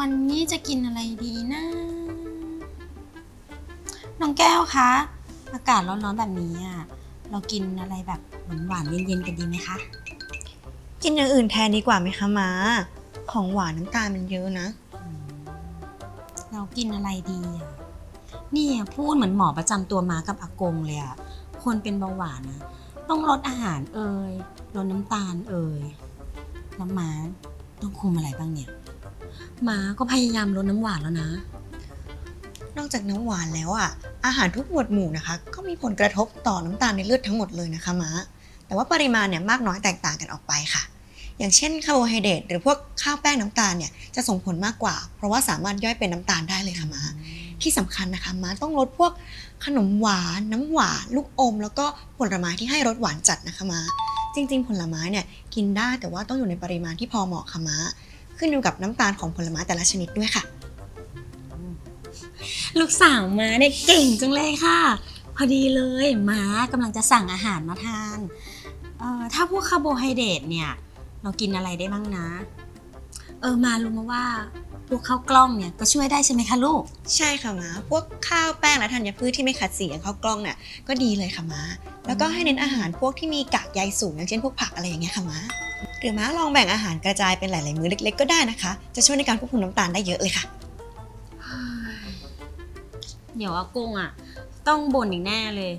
วันนี้จะกินอะไรดีนะ น้องแก้วคะ อากาศร้อนๆแบบนี้อะ เรากินอะไรแบบหวานๆเย็นๆกันดีไหมคะ กินอย่างอื่นแทนดีกว่าไหมคะม้าของหวานน้ำตาลมันเยอะนะ เรากินอะไรดีอะเนี่ยพูดเหมือนหมอประจำตัวมากับอากงเลยอะ คนเป็นเบาหวานนะต้องลดอาหารเอ่ยลดน้ำตาลเอ่ยน้ำม้าต้องคุมอะไรบ้างเนี่ย ม้าก็พยายามลดน้ำหวานแล้วนะ นอกจากน้ำหวานแล้วอะ อาหารทุกหมวดหมู่นะคะ ก็มีผลกระทบต่อน้ำตาลในเลือดทั้งหมดเลยนะคะม้า แต่ว่าปริมาณเนี่ยมากน้อยแตกต่างกันออกไปค่ะ อย่างเช่นคาร์โบไฮเดรตหรือพวกข้าวแป้งน้ำตาลเนี่ยจะส่งผลมากกว่า เพราะว่าสามารถย่อยเป็นน้ำตาลได้เลยค่ะม้า ที่สำคัญนะคะม้าต้องลดพวกขนมหวาน น้ำหวาน ลูกอม แล้วก็ผลไม้ที่ให้รสหวานจัดนะคะม้าจริงๆ ผลไม้เนี่ยกินได้แต่ว่าต้องอยู่ในปริมาณที่พอเหมาะค่ะม้า ขึ้นอยู่กับน้ำตาลของผลไม้แต่ละชนิดด้วยค่ะ ลูกสาวมาเนี่ยเก่งจังเลยค่ะ พอดีเลยม้ากำลังจะสั่งอาหารมาทานเอ่อถ้าพวกคาร์โบไฮเดรตเนี่ย เรากินอะไรได้บ้างนะ เออมารู้มาว่า พวกข้าวกล้องเนี่ยก็ช่วยได้ใช่ไหมคะลูก ใช่ค่ะม้าพวกข้าวแป้งและธัญพืชที่ไม่ขัดสีอย่างข้าวกล้องเนี่ยก็ดีเลยค่ะม้าแล้วก็ให้เน้นอาหารพวกที่มีกากใยสูงอย่างเช่นพวกผักอะไรอย่างเงี้ยค่ะม้าหรือม้าลองแบ่งอาหารกระจายเป็นหลาย ๆ มื้อเล็ก ๆ ก็ได้นะคะ จะช่วยในการควบคุมน้ำตาลได้เยอะเลยค่ะ เดี๋ยวอากงอะ ต้องบ่นอีกแน่เลย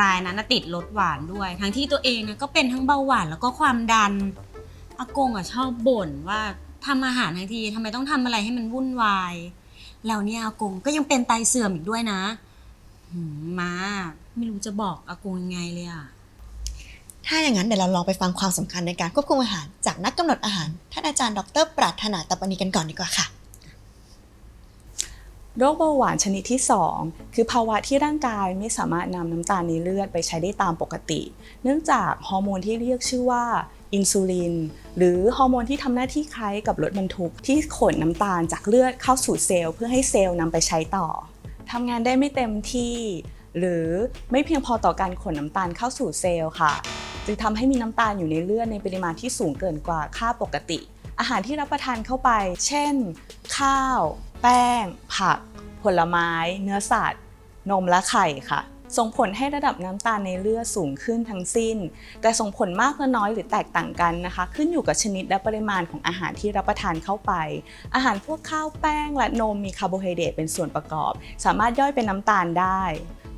รายนั้นน่ะติดรสหวานด้วย ทั้งที่ตัวเองนะก็เป็นทั้งเบาหวานแล้วก็ความดันอากงอะชอบบ่นว่า ทำอาหารทั้งทีทำไมต้องทำอะไรให้มันวุ่นวาย แล้วเนี่ยอากงก็ยังเป็นไตเสื่อมอีกด้วยนะหืมมาไม่รู้จะบอกอากงยังไงเลยอะถ้าอย่างนั้นเดี๋ยวเราลองไปฟังความสำคัญในการควบคุมอาหาร จากนักกำหนดอาหารท่านอาจารย์ดร ปราถนาตปนีกันก่อนดีกว่าค่ะ โรคเบาหวานชนิดที่ 2 คือภาวะที่ร่างกายไม่สามารถนำน้ำตาลในเลือดไปใช้ได้ตามปกติ เนื่องจากฮอร์โมนที่เรียกชื่อว่าอินซูลิน หรือฮอร์โมนที่ทำหน้าที่คล้ายกับรถบรรทุก ที่ขนน้ำตาลจากเลือดเข้าสู่เซลล์เพื่อให้เซลล์นำไปใช้ต่อทำงานได้ไม่เต็มที่ หรือไม่เพียงพอต่อการขนน้ำตาลเข้าสู่เซลล์ค่ะ จึงทำให้มีน้ำตาลอยู่ในเลือดในปริมาณที่สูงเกินกว่าค่าปกติ อาหารที่รับประทานเข้าไป เช่น ข้าว แป้ง ผัก ผลไม้ เนื้อสัตว์ นมและไข่ค่ะ ส่งผลให้ระดับน้ำตาลในเลือดสูงขึ้นทั้งสิ้น แต่ส่งผลมากหรือน้อยหรือแตกต่างกันนะคะ ขึ้นอยู่กับชนิดและปริมาณของอาหารที่รับประทานเข้าไป อาหารพวกข้าวแป้งและนมมีคาร์โบไฮเดรตเป็นส่วนประกอบ สามารถย่อยเป็นน้ำตาลได้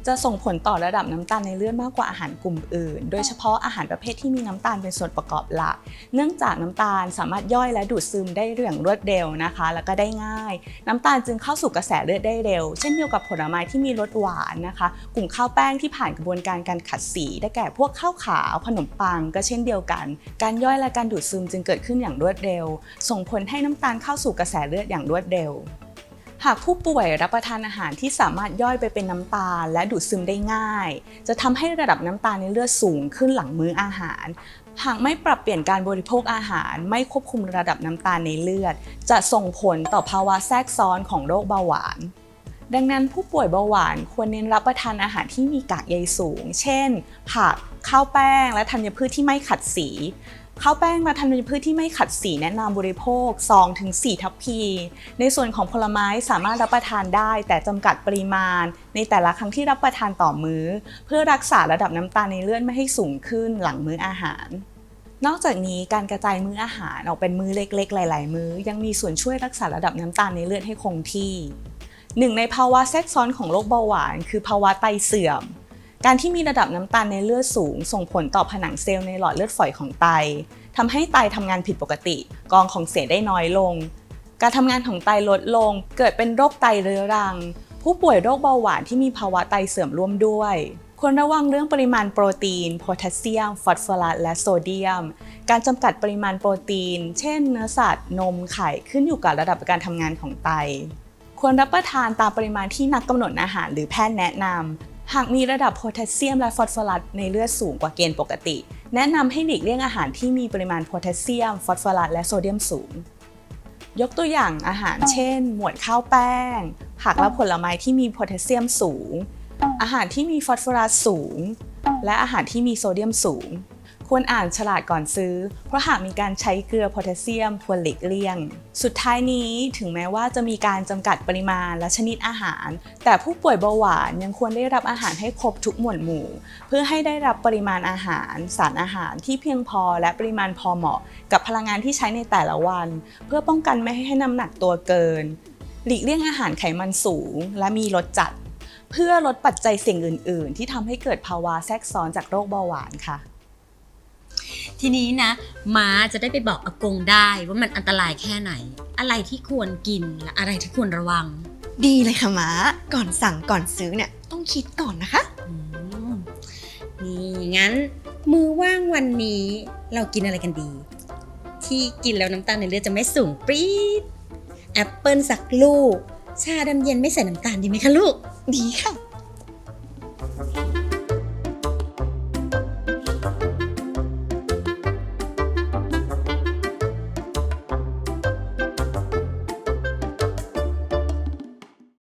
จะส่งผลต่อระดับน้ำตาลในเลือดมากกว่าอาหารกลุ่มอื่น โดยเฉพาะอาหารประเภทที่มีน้ำตาลเป็นส่วนประกอบหลัก เนื่องจากน้ำตาลสามารถย่อยและดูดซึมได้อย่างรวดเร็วนะคะ แล้วก็ได้ง่าย น้ำตาลจึงเข้าสู่กระแสเลือดได้เร็ว เช่นเดียวกับผลไม้ที่มีรสหวานนะคะ กลุ่มข้าวแป้งที่ผ่านกระบวนการการขัดสี ได้แก่พวกข้าวขาวขนมปังก็เช่นเดียวกัน การย่อยและการดูดซึมจึงเกิดขึ้นอย่างรวดเร็ว ส่งผลให้น้ำตาลเข้าสู่กระแสเลือดอย่างรวดเร็ว หากผู้ป่วยรับประทานอาหารที่สามารถย่อยไปเป็นน้ำตาล และดูดซึมได้ง่าย จะทำให้ระดับน้ำตาลในเลือดสูงขึ้นหลังมื้ออาหาร หากไม่ปรับเปลี่ยนการบริโภคอาหาร ไม่ควบคุมระดับน้ำตาลในเลือด จะส่งผลต่อภาวะแทรกซ้อนของโรคเบาหวานดังนั้นผู้ป่วยเบาหวานควรเน้นรับประทานอาหารที่มีกากใยสูง เช่น ผัก ข้าวแป้ง และธัญพืชที่ไม่ขัดสี ข้าวแป้งและธัญพืชที่ไม่ขัดสีแนะนำบริโภค 2-4ทัพพี ในส่วนของผลไม้สามารถรับประทานได้ แต่จำกัดปริมาณ ในแต่ละครั้งที่รับประทานต่อมื้อ เพื่อรักษาระดับน้ำตาลในเลือดไม่ให้สูงขึ้นหลังมื้ออาหาร นอกจากนี้การกระจายมื้ออาหารออกเป็นมื้อเล็กๆ หลาย ๆ มื้อ ยังมีส่วนช่วยรักษาระดับน้ำตาลในเลือดให้คงที่หนึ่งในภาวะแทรกซ้อนของโรคเบาหวาน คือภาวะไตเสื่อมการที่มีระดับน้ำตาลในเลือดสูง ส่งผลต่อผนังเซลล์ในหลอดเลือดฝอยของไต ทำให้ไตทำงานผิดปกติ กองของเสียได้น้อยลง การทำงานของไตลดลง เกิดเป็นโรคไตเรื้อรัง ผู้ป่วยโรคเบาหวานที่มีภาวะไตเสื่อมร่วมด้วยควรระวังเรื่องปริมาณโปรตีน โพแทสเซียม ฟอสฟอรัส และโซเดียม การจำกัดปริมาณโปรตีน เช่น เนื้อสัตว์ นม ไข่ ขึ้นอยู่กับระดับการทำงานของไต ควรรับประทานตามปริมาณที่นักกำหนดอาหารหรือแพทย์แนะนำ หากมีระดับโพแทสเซียมและฟอสฟอรัสในเลือดสูงกว่าเกณฑ์ปกติ แนะนำให้หลีกเลี่ยงอาหารที่มีปริมาณโพแทสเซียม ฟอสฟอรัสและโซเดียมสูง ยกตัวอย่างอาหารเช่น หมวดข้าวแป้ง ผักและผลไม้ที่มีโพแทสเซียมสูง อาหารที่มีฟอสฟอรัสสูง และอาหารที่มีโซเดียมสูง ควรอ่านฉลากก่อนซื้อ เพราะหากมีการใช้เกลือโพแทสเซียมควรหลีกเลี่ยง สุดท้ายนี้ถึงแม้ว่าจะมีการจำกัดปริมาณและชนิดอาหาร แต่ผู้ป่วยเบาหวานยังควรได้รับอาหารให้ครบทุกหมวดหมู่ เพื่อให้ได้รับปริมาณอาหาร สารอาหารที่เพียงพอและปริมาณพอเหมาะ กับพลังงานที่ใช้ในแต่ละวัน เพื่อป้องกันไม่ให้น้ำหนักตัวเกิน หลีกเลี่ยงอาหารไขมันสูง และมีรสจัดเพื่อลดปัจจัยเสี่ยงอื่น ๆ ที่ทำให้เกิดภาวะแทรกซ้อนจากโรคเบาหวานค่ะ ทีนี้นะม้าจะได้ไปบอกอากงได้ว่ามันอันตรายแค่ไหน อะไรที่ควรกินและอะไรที่ควรระวังดีเลยค่ะม้า ก่อนสั่งก่อนซื้อเนี่ยต้องคิดก่อนนะคะ อืมนี่งั้น มือว่างวันนี้เรากินอะไรกันดี ที่กินแล้วน้ำตาลในเลือดจะไม่สูงปรี๊ดแอปเปิลสักลูก ชาดำเย็นไม่ใส่น้ำตาลดีไหมคะลูก ดีค่ะ